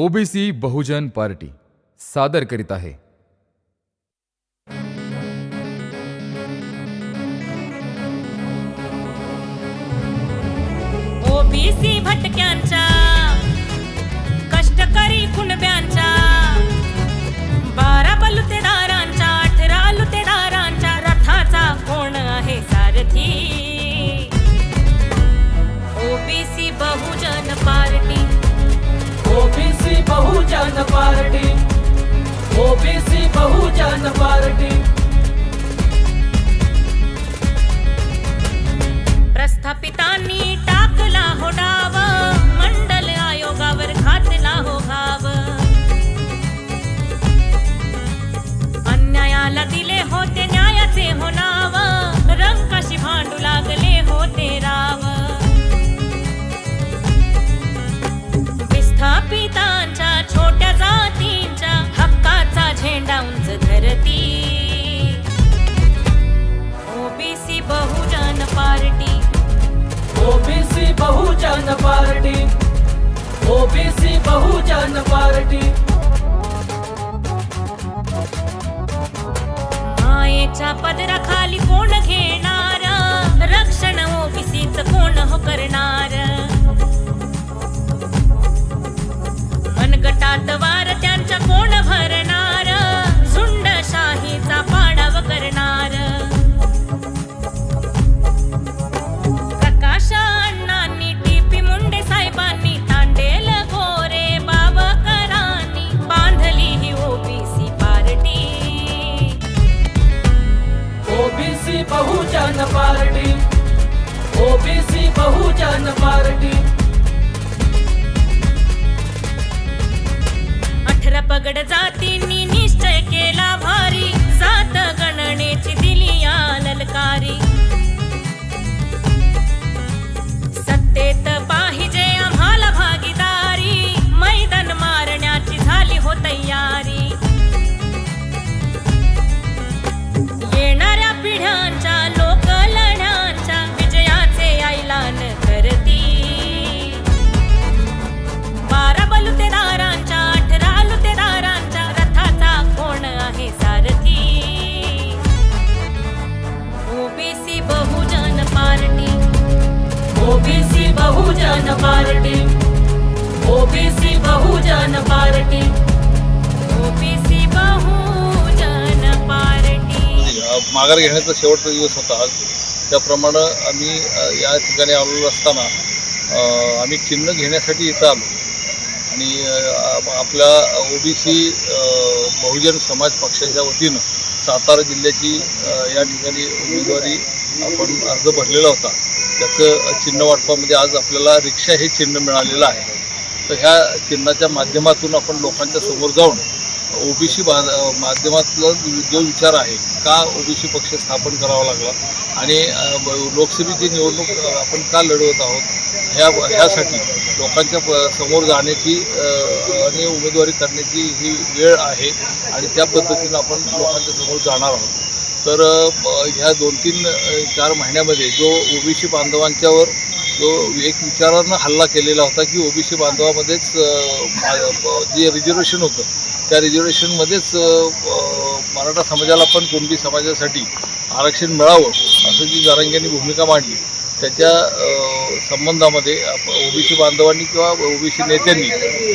OBC Bahujan party सादर करीत आहे. ओबीसी भटक्यांच्या कष्टकरी कुणब्यांच्या ओबीसी बहुजन पार्टी। प्रस्थापितांनी बहुजन पार्टी मायेच्या पदराखाली कोण घेणार? Bahujan Party OBC Bahujan Party. अठरा पगड जाती OBC Bahujan Party. OBC Bahujan Party. माघार घेण्याचा शेवटचा दिवस होता आज. त्याप्रमाणे आम्ही या ठिकाणी आलेलो असताना आम्ही चिन्ह घेण्यासाठी इथं आलो. आणि आपल्या ओबीसी बहुजन समाज पक्षाच्या वतीनं सातारा जिल्ह्याची या ठिकाणी उमेदवारी आपण अर्ज भरलेला होता. त्याचं चिन्ह वाटपामध्ये आज आपल्याला रिक्षा हे चिन्ह मिळालेलं आहे. तर ह्या चिन्हाच्या माध्यमातून आपण लोकांच्या समोर जाऊन ओबीसी माध्यमातला जो विचार आहे का ओबीसी पक्ष स्थापन करावा लागला आणि लोकसभेची निवडणूक आपण का लढवत आहोत ह्या ह्यासाठी लोकांच्या समोर जाण्याची आणि उमेदवारी करण्याची ही वेळ आहे आणि त्या पद्धतीनं आपण लोकांच्या समोर जाणार आहोत. तर ह्या दोन तीन चार महिन्यामध्ये जो ओबीसी बांधवांच्यावर जो एक विचारानं हल्ला केलेला होता की ओबीसी बांधवामध्येच जे रिझर्वेशन होतं त्या रिझर्वेशनमध्येच मराठा समाजाला पण कुणबी समाजासाठी आरक्षण मिळावं असं जी जारंग्यांनी भूमिका मांडली त्याच्या संबंधामध्ये ओबीसी बांधवांनी किंवा ओबीसी नेत्यांनी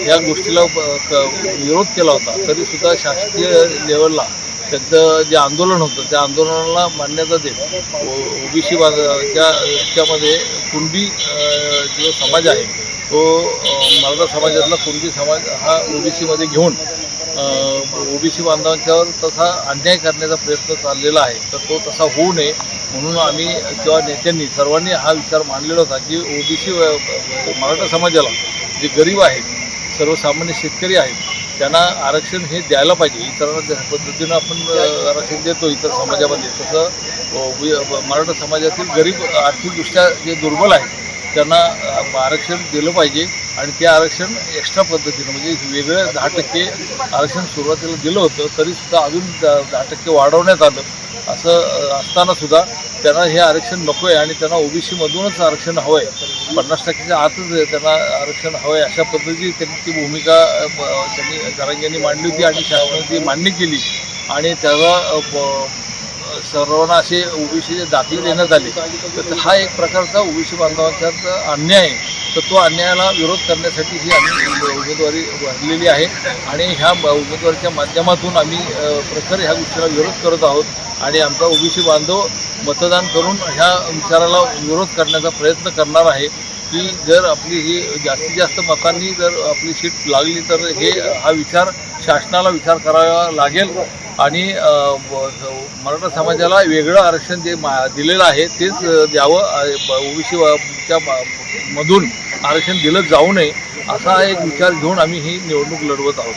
या गोष्टीला क- विरोध केला होता तरीसुद्धा शासकीय लेवलला त्यांचं जे आंदोलन होतं त्या आंदोलनाला मान्यता देत ओबीसी बांधवाच्या याच्यामध्ये कुणबी जो समाज आहे तो मराठा समाजातला कुणबी समाज हा ओबीसीमध्ये घेऊन ओबीसी बांधवांच्यावर तसा अन्याय करण्याचा प्रयत्न चाललेला आहे तर तो तसा होऊ नये म्हणून आम्ही किंवा नेत्यांनी सर्वांनी हा विचार मांडलेला होता की ओबीसी मराठा समाजाला जे गरीब आहेत सर्वसामान्य शेतकरी आहेत त्यांना आरक्षण हे द्यायला पाहिजे. इतरांना ज्या पद्धतीनं आपण आरक्षण देतो इतर समाजामध्ये. तसं मराठा समाजातील गरीब आर्थिकदृष्ट्या जे दुर्बल आहेत त्यांना आरक्षण दिलं पाहिजे आणि ते आरक्षण एक्स्ट्रा पद्धतीनं म्हणजे वेगळं दहा टक्के आरक्षण सुरुवातीला दिलं होतं तरीसुद्धा अजून द- दहा टक्के वाढवण्यात आलं. असं असतानासुद्धा त्यांना हे आरक्षण नको आहे आणि त्यांना ओबीसीमधूनच आरक्षण हवं आहे पन्नास टक्क्याच्या आतच त्यांना आरक्षण हवं आहे अशा पद्धतीची त्यांची भूमिका त्यांनी जरांग्यांनी मांडली होती आणि शासनाने ती मान्य केली. आणि त्याचा ब- सर्वांना असे ओबीसीचे दाखले देण्यात आले. तर हा एक प्रकारचा ओबीसी बांधवांचा अन्याय आहे. तर तो अन्यायाला विरोध करण्यासाठी ही आम्ही उमेदवारी भरलेली आहे. आणि ह्या उमेदवारीच्या माध्यमातून आम्ही प्रखर ह्या गोष्टीला विरोध करत आहोत. आणि आमचा ओबीसी बांधव मतदान करून ह्या विचाराला विरोध करण्याचा प्रयत्न करणार आहे की जर आपली ही जास्तीत जास्त मतांनी जर आपली सीट लागली तर हे हा विचार शासनाला विचार करावा लागेल. आणि मराठा समाजाला वेगळं आरक्षण जे मा दिलेलं आहे तेच द्यावं ओबीसीच्या मधून आरक्षण दिलं जाऊ नये असा एक विचार घेऊन आम्ही ही निवडणूक लढवत आहोत.